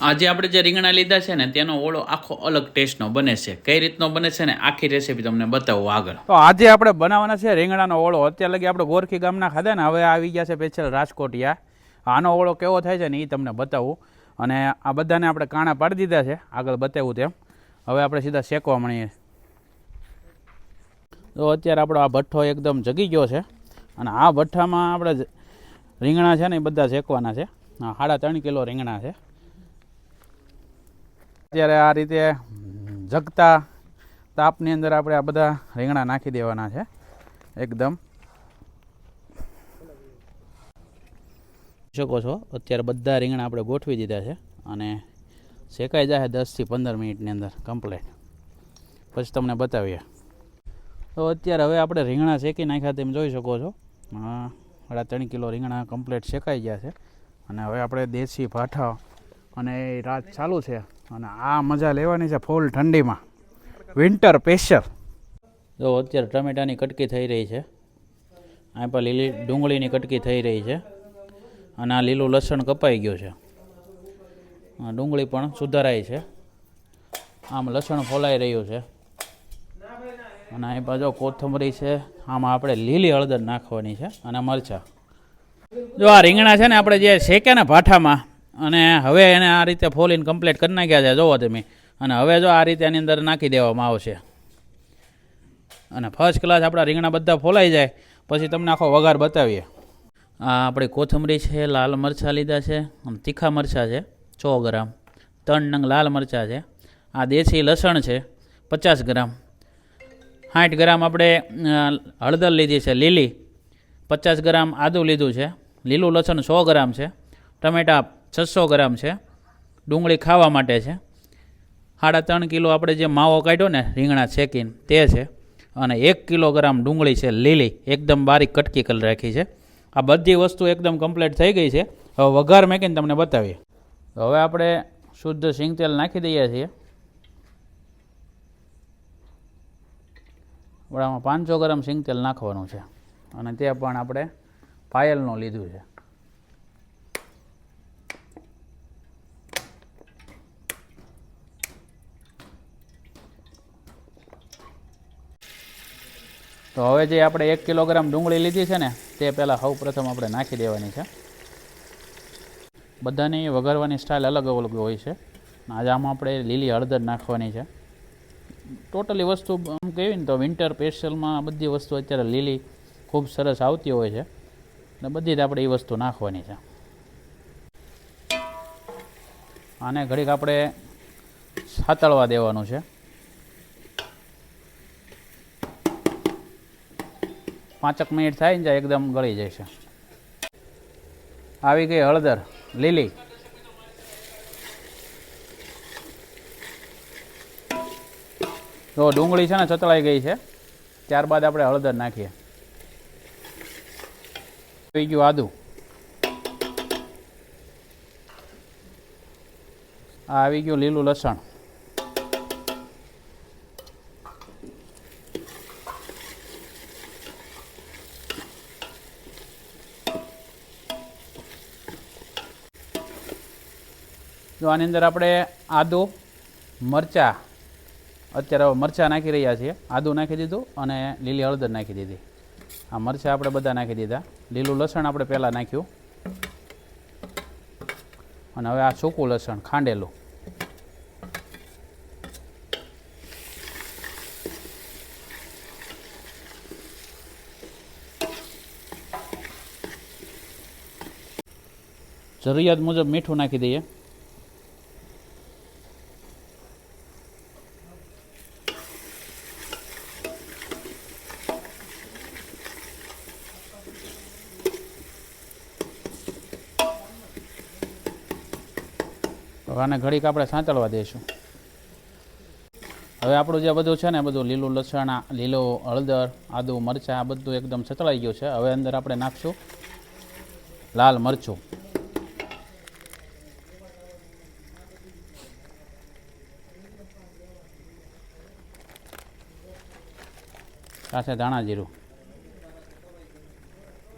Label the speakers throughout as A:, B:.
A: આજે આપણે જે રીંગણા લીધા છે ને, તેનો ઓળો આખો અલગ ટેસ્ટનો બને છે. કઈ રીતનો બને છે ને, આખી રેસીપી તમને બતાવું આગળ.
B: તો આજે આપણે બનાવવાના છે રીંગણાનો ઓળો. અત્યારે લગી આપણે ગોરખી ગામના ખાધા ને, હવે આવી ગયા છે પેછલ રાજકોટિયા. આનો ઓળો કેવો થાય છે ને એ તમને બતાવું. અને આ બધાને આપણે કાણા પાડી દીધા છે. આગળ બતાવું તેમ. હવે આપણે સીધા શેકવા મળીએ તો અત્યારે આપણો આ ભઠ્ઠો એકદમ જગી ગયો છે. અને આ ભઠ્ઠામાં આપણે રીંગણા છે ને, એ બધા શેકવાના છે. સાડા ત્રણ કિલો રીંગણા છે. અત્યારે આ રીતે જગતા તાપની અંદર આપણે આ બધા રીંગણા નાખી દેવાના છે. એકદમ. શકો છો, અત્યારે બધા રીંગણા આપણે ગોઠવી દીધા છે અને શેકાઈ જાય દસથી પંદર મિનિટની અંદર કમ્પ્લેટ પછી તમને બતાવીએ. તો અત્યારે હવે આપણે રીંગણા શેકી નાખ્યા તેમ જોઈ શકો છો. સાડા ત્રણ કિલો રીંગણા કમ્પ્લેટ શેકાઈ ગયા છે. અને હવે આપણે દેશી ભાઠા અને એ રાત ચાલુ છે. અને આ મજા લેવાની છે ફૂલ ઠંડીમાં. વિન્ટર સ્પેશિયલ જો અત્યારે ટમેટાની કટકી થઈ રહી છે. આ પર લીલી ડુંગળીની કટકી થઈ રહી છે. અને આ લીલું લસણ કપાઈ ગયું છે. ડુંગળી પણ સુધારાય છે. આમ લસણ ફોલાઈ રહ્યું છે. અને અહીં બાજુ કોથમરી છે. આમાં આપણે લીલી હળદર નાખવાની છે. અને મરચાં. જો આ રીંગણા છે ને આપણે જે શેક્યા ને ભાઠામાં અને હવે એને આ રીતે ફોલીને કમ્પ્લીટ કરી નાખ્યા છે, જોવો તમે. અને હવે જો આ રીતે એની અંદર નાખી દેવામાં આવશે. અને ફર્સ્ટ ક્લાસ આપણા રીંગણા બધા ફોલાઈ જાય, પછી તમને આખો વઘાર બતાવીએ. આ આપણી કોથમરી છે, લાલ મરચાં લીધા છે અને તીખા મરચાં છે, સો ગ્રામ. ત્રણ નંગ લાલ મરચાં છે. આ દેશી લસણ છે, પચાસ ગ્રામ. સાઠ ગ્રામ આપણે હળદર લીધી છે, લીલી. પચાસ ગ્રામ આદું લીધું છે. લીલું લસણ સો ગ્રામ છે. ટમેટા છસો ગ્રામ છે. ડુંગળી ખાવા માટે છે. સાડા ત્રણ કિલો આપણે જે માવો કાઢ્યો ને, રીંગણા શેકીને, તે છે. અને એક કિલોગ્રામ ડુંગળી છે, લીલી, એકદમ બારીક કટકી કલ રાખી છે. આ બધી વસ્તુ એકદમ કમ્પ્લીટ થઈ ગઈ છે. હવે વઘાર મેકીને તમને બતાવીએ. હવે આપણે શુદ્ધ સિંગ તેલ નાખી દઈએ છીએ. વડામાં પાંચસો ગ્રામ સિંગ તેલ નાખવાનું છે. અને તે પણ આપણે પાયલનું લીધું છે. તો હવે જે આપણે એક કિલોગ્રામ ડુંગળી લીધી છે ને, તે પહેલાં સૌ પ્રથમ આપણે નાખી દેવાની છે. બધાની વઘારવાની સ્ટાઇલ અલગ અલગ હોય છે. આજે આમાં આપણે લીલી હળદર નાખવાની છે. ટોટલી વસ્તુ આમ કહેવી ને તો વિન્ટર સ્પેશિયલમાં બધી વસ્તુ અત્યારે લીલી ખૂબ સરસ આવતી હોય છે. અને બધી જ આપણે એ વસ્તુ નાખવાની છે. આને ઘડીક આપણે સાતળવા દેવાનું છે. પાંચક મિનિટ થાય ને એકદમ ગળી જશે આવી ગઈ હળદર, લીલી. જો ડુંગળી છે ને ચતળાઈ ગઈ છે, ત્યારબાદ આપણે હળદર નાખીએ. થઈ ગયું આદું. આ આવી ગયું લીલું લસણ. જો આની અંદર આપણે આદુ, મરચાં, અત્યારે મરચાં નાખી રહ્યા છીએ. આદું નાખી દીધું અને લીલી હળદર નાખી દીધી. આ મરચાં આપણે બધા નાખી દીધા. લીલું લસણ આપણે પહેલાં નાખ્યું. અને હવે આ સૂકું લસણ, ખાંડેલું. જરૂરિયાત મુજબ મીઠું નાખી દઈએ. હવે આને ઘડીક આપણે સાંતળવા દઈશું. હવે આપણું જે બધું છે ને બધું લીલું લસણ, લીલું હળદર, આદુ મરચાં, આ બધું એકદમ સતળાઈ ગયું છે. હવે અંદર આપણે નાખશું લાલ મરચું. સાથે ધાણા જીરું.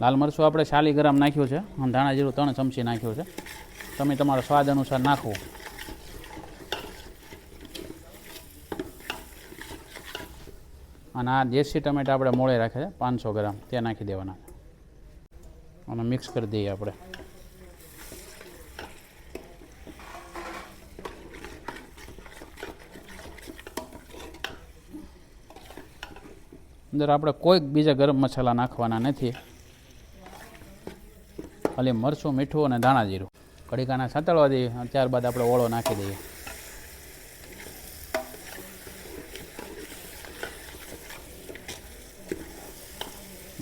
B: લાલ મરચું આપણે ચાલી ગ્રામ નાખ્યું છે. અને ધાણા જીરું ત્રણ ચમચી નાખ્યું છે. તમે તમારો સ્વાદ અનુસાર નાખો. અને આ દેશી ટમેટા આપણે મોળે રાખે છે, પાંચસો ગ્રામ. ત્યાં નાખી દેવાના. અને મિક્સ કરી દઈએ આપણે. અંદર આપણે કોઈક બીજા ગરમ મસાલા નાખવાના નથી. ખાલી મરચું, મીઠું અને દાણા જીરું. કડીકાના સાંતળવા દઈએ ત્યારબાદ આપણે ઓળો નાખી દઈએ.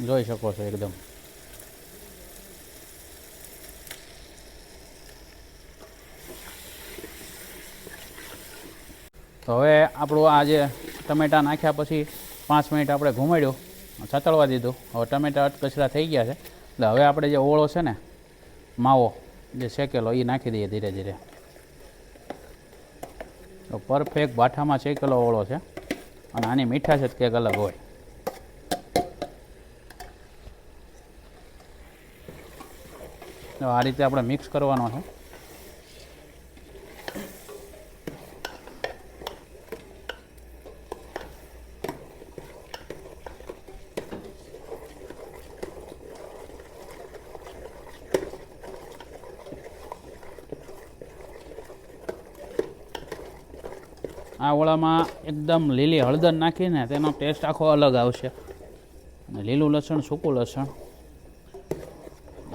B: જોઈ શકો છો એકદમ. તો હવે આપણું આ જે ટમેટા નાખ્યા પછી પાંચ મિનિટ આપણે ઘુમાડ્યું સતળવા દીધું. હવે ટમેટા અટકચરા થઈ ગયા છે. એટલે હવે આપણે જે ઓળો છે ને, માવો. જે શેકેલો એ નાખી દઈએ ધીરે ધીરે. તો પરફેક્ટ બાઠામાં શેકેલો ઓળો છે. અને આની મીઠાશ જ કંઈક અલગ હોય. તો આ રીતે આપણે મિક્સ કરવાનો છે. આ ઓળામાં એકદમ લીલી હળદર નાખીને તેનો ટેસ્ટ આખો અલગ આવશે. લીલું લસણ, સૂકું લસણ.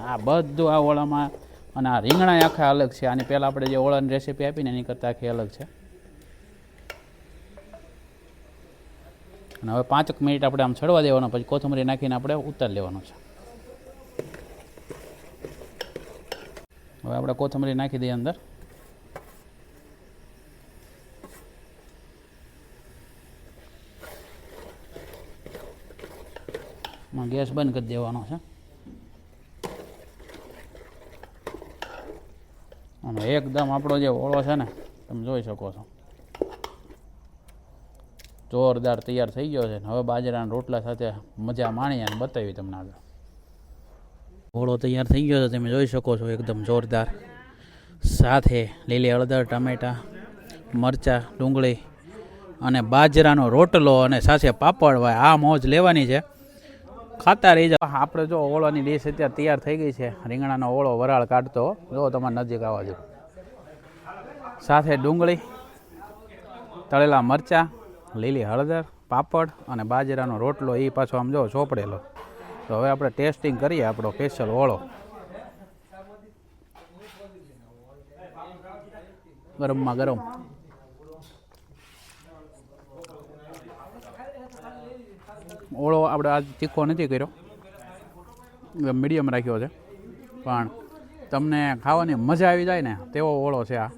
B: આ બધું આ ઓળામાં અને આ રીંગણા આખા અલગ છે. આની પહેલાં આપણે જે ઓળાની રેસીપી આપીને એની કરતાં આખી અલગ છે. અને હવે પાંચક મિનિટ આપણે આમ છડવા દેવાનો, પછી કોથમરી નાખીને આપણે ઉતારી લેવાનું છે. હવે આપણે કોથમરી નાખી દઈએ અંદર. ગેસ બંધ કરી દેવાનો છે. અને એકદમ આપણો જે ઓળો છે ને, તમે જોઈ શકો છો. જોરદાર તૈયાર થઈ ગયો છે હવે બાજરાના રોટલા સાથે મજા માણી અને બતાવી તમને આગળ. ઓળો તૈયાર થઈ ગયો છે, તમે જોઈ શકો છો એકદમ જોરદાર. સાથે લીલી હળદર, ટામેટાં, મરચાં, ડુંગળી અને બાજરાનો રોટલો અને સાથે પાપડ હોય, આ મોજ લેવાની છે. ખાતા રહી જાવ આપણે જો ઓળોની ડીશ અત્યારે તૈયાર થઈ ગઈ છે. રીંગણાનો ઓળો વરાળ કાઢતો. જો તમારે નજીક આવવા જો સાથે ડુંગળી, તળેલા મરચાં, લીલી હળદર, પાપડ અને બાજરાનો રોટલો એ પાછો આમ જો ચોપડેલો. તો હવે આપણે ટેસ્ટિંગ કરીએ આપણો સ્પેશિયલ ઓળો ગરમમાં ગરમ. ઓળો આપણે આજ તીખો નથી કર્યો. મીડિયમ રાખ્યો છે. પણ તમને ખાવાની મજા આવી જાય ને, તેવો ઓળો છે આ.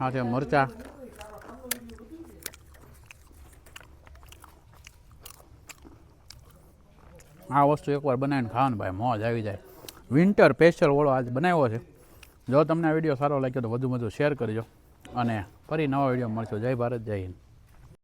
B: આ છે મરચા. આ વસ્તુ એકવાર બનાવીને ખાવાનું ભાઈ મોજ આવી જાય. વિન્ટર સ્પેશિયલ ઓળો આજ બનાવ્યો છે. જો તમને આ વીડિયો સારો લાગ્યો તો વધુ વધુ શેર કરજો. અને ફરી નવા વીડિયો મળશો. જય ભારત જય હિન્દ.